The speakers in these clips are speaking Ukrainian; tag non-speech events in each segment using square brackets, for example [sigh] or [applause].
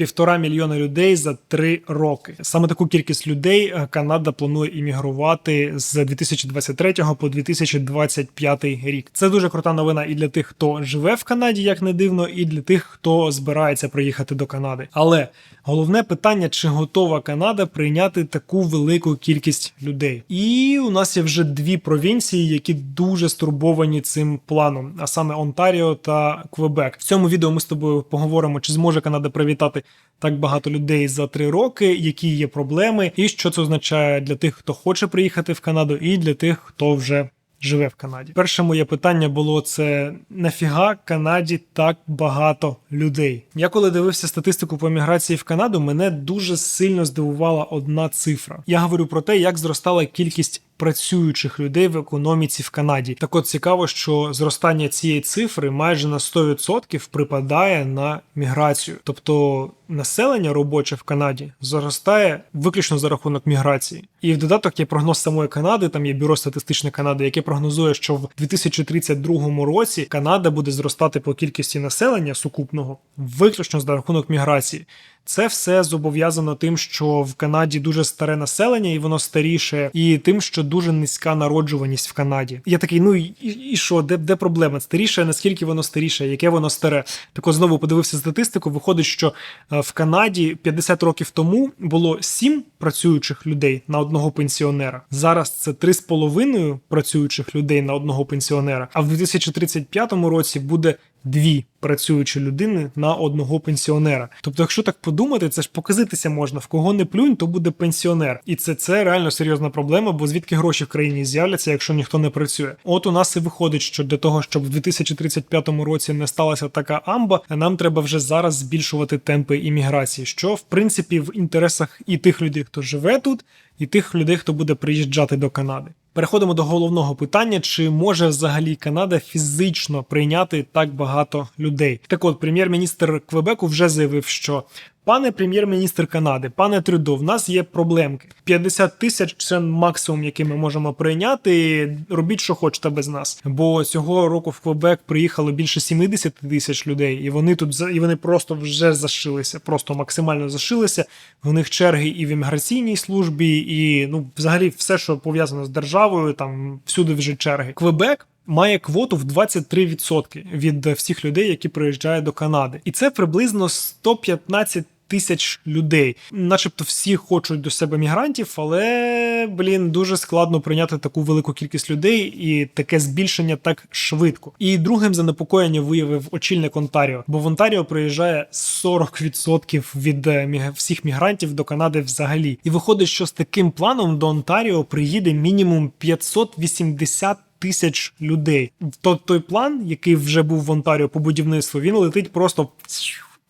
півтора мільйона людей за три роки. Саме таку кількість людей е, Канада планує іммігрувати з 2023 по 2025 рік. Це дуже крута новина і для тих, хто живе в Канаді, як не дивно, і для тих, хто збирається приїхати до Канади. Але головне питання: чи готова Канада прийняти таку велику кількість людей? І у нас є вже дві провінції, які дуже стурбовані цим планом, а саме Онтаріо та Квебек. В цьому відео ми з тобою поговоримо, чи зможе Канада привітати так багато людей за три роки, які є проблеми, і що це означає для тих, хто хоче приїхати в Канаду, і для тих, хто вже. Живе в Канаді. Перше моє питання було це нафіга Канаді так багато людей. Я коли дивився статистику по міграції в Канаду, мене дуже сильно здивувала одна цифра. Я говорю про те, як зростала кількість працюючих людей в економіці в Канаді. Так от цікаво, що зростання цієї цифри майже на 100% припадає на міграцію, тобто населення робоче в Канаді зростає виключно за рахунок міграції. І в додаток є прогноз самої Канади. Там є бюро статистичне Канади, яке прогнозує, що в 2032 році Канада буде зростати по кількості населення сукупного виключно за рахунок міграції. Це все зобов'язано тим, що в Канаді дуже старе населення, і воно старіше, і тим, що дуже низька народжуваність в Канаді. Я такий, ну і, і що, де де проблема? Старіше, наскільки воно старіше, яке воно старе? Так от знову подивився статистику. Виходить, що е, в Канаді 50 років тому було 7 працюючих людей на одного пенсіонера. Зараз це 3,5 працюючих людей на одного пенсіонера. А в 2035 році буде дві працюючі людини на одного пенсіонера. Тобто, якщо так подумати, це ж показитися можна в кого не плюнь, то буде пенсіонер, і це це реально серйозна проблема, бо звідки гроші в країні з'являться, якщо ніхто не працює. От у нас і виходить, що для того, щоб в 2035 році не сталася така амба, нам треба вже зараз збільшувати темпи імміграції, що в принципі в інтересах і тих людей, хто живе тут, і тих людей, хто буде приїжджати до Канади. Переходимо до головного питання: чи може взагалі Канада фізично прийняти так багато людей? Так от, прем'єр-міністр Квебеку вже заявив, що Пане прем'єр-міністр Канади, пане Трюдо, в нас є проблемки. 50 тисяч це максимум, який ми можемо прийняти. Робіть, що хочете без нас. Бо цього року в Квебек приїхало більше 70 тисяч людей, і вони тут і вони просто вже зашилися, просто максимально зашилися. В них черги і в імміграційній службі, і ну, взагалі, все, що пов'язано з державою, там всюди вже черги. Квебек має квоту в 23% від всіх людей, які приїжджають до Канади, і це приблизно 115 Тисяч людей, начебто, всі хочуть до себе мігрантів, але блін дуже складно прийняти таку велику кількість людей і таке збільшення так швидко. І другим занепокоєння виявив очільник Онтаріо, бо в Онтаріо приїжджає 40% від е, всіх мігрантів до Канади взагалі. І виходить, що з таким планом до Онтаріо приїде мінімум 580 тисяч людей. То той план, який вже був в Онтаріо по будівництву, він летить просто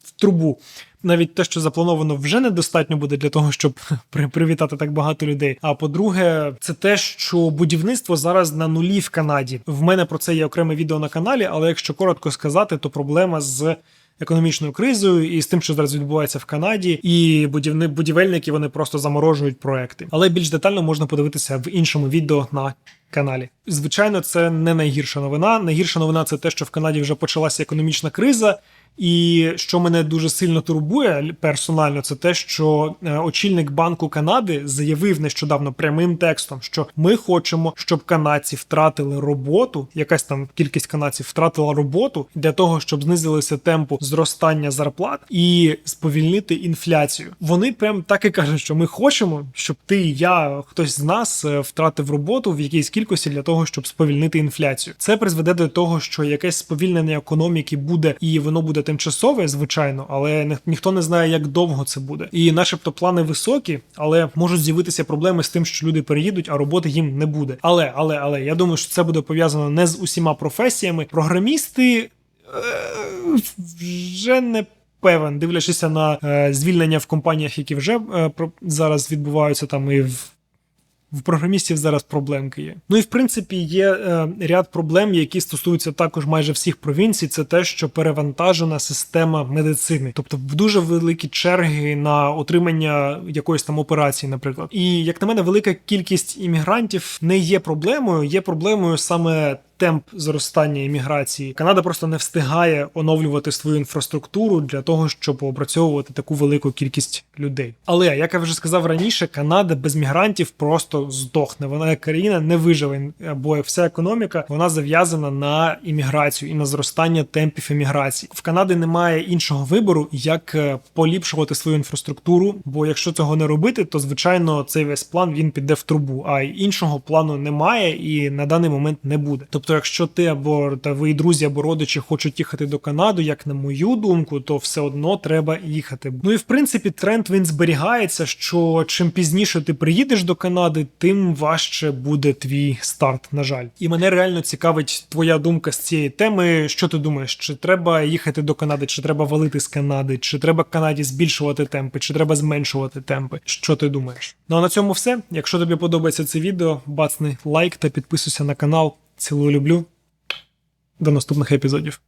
в трубу. Навіть те, що заплановано, вже недостатньо буде для того, щоб [laughs] привітати так багато людей. А по-друге, це те, що будівництво зараз на нулі в Канаді. В мене про це є окреме відео на каналі, але якщо коротко сказати, то проблема з економічною кризою і з тим, що зараз відбувається в Канаді, і будівни будівельники вони просто заморожують проекти. Але більш детально можна подивитися в іншому відео на каналі. Звичайно, це не найгірша новина. Найгірша новина це те, що в Канаді вже почалася економічна криза. І що мене дуже сильно турбує персонально, це те, що е, очільник Банку Канади заявив нещодавно прямим текстом, що ми хочемо, щоб канадці втратили роботу. Якась там кількість канадців втратила роботу для того, щоб знизилися темпу зростання зарплат і сповільнити інфляцію. Вони прям так і кажуть, що ми хочемо, щоб ти, я, хтось з нас е, втратив роботу в якійсь кількості для того, щоб сповільнити інфляцію. Це призведе до того, що якесь сповільнення економіки буде, і воно буде тимчасове, звичайно, але ніхто не знає, як довго це буде. І, начебто, плани високі, але можуть з'явитися проблеми з тим, що люди переїдуть, а роботи їм не буде. Але, але, але я думаю, що це буде пов'язано не з усіма професіями. Програмісти е, вже не. Певен, дивлячись на е, звільнення в компаніях, які вже е, зараз відбуваються там і в в програмістів зараз проблемки є. Ну і в принципі є е, ряд проблем, які стосуються також майже всіх провінцій. Це те, що перевантажена система медицини, тобто в дуже великі черги на отримання якоїсь там операції, наприклад. І як на мене, велика кількість іммігрантів не є проблемою, є проблемою саме темп зростання імміграції. Канада просто не встигає оновлювати свою інфраструктуру для того, щоб опрацьовувати таку велику кількість людей. Але як я вже сказав раніше, Канада без мігрантів просто здохне. Вона як країна не виживе, бо вся економіка вона зав'язана на імміграцію і на зростання темпів імміграції. В Канаді немає іншого вибору, як е, поліпшувати свою інфраструктуру. Бо якщо цього не робити, то звичайно цей весь план він піде в трубу. А іншого плану немає і на даний момент не буде. Тобто, якщо ти або твої друзі або родичі хочуть їхати до Канади, як на мою думку, то все одно треба їхати. Ну і в принципі тренд він зберігається. Що чим пізніше ти приїдеш до Канади, тим важче буде твій старт. На жаль, і мене реально цікавить твоя думка з цієї теми. Що ти думаєш? Чи треба їхати до Канади, чи треба валити з Канади, чи треба Канаді збільшувати темпи, чи треба зменшувати темпи? Що ти думаєш? Ну а на цьому все. Якщо тобі подобається це відео, бацни лайк та підписуйся на канал. Цілую люблю. До наступних епізодів.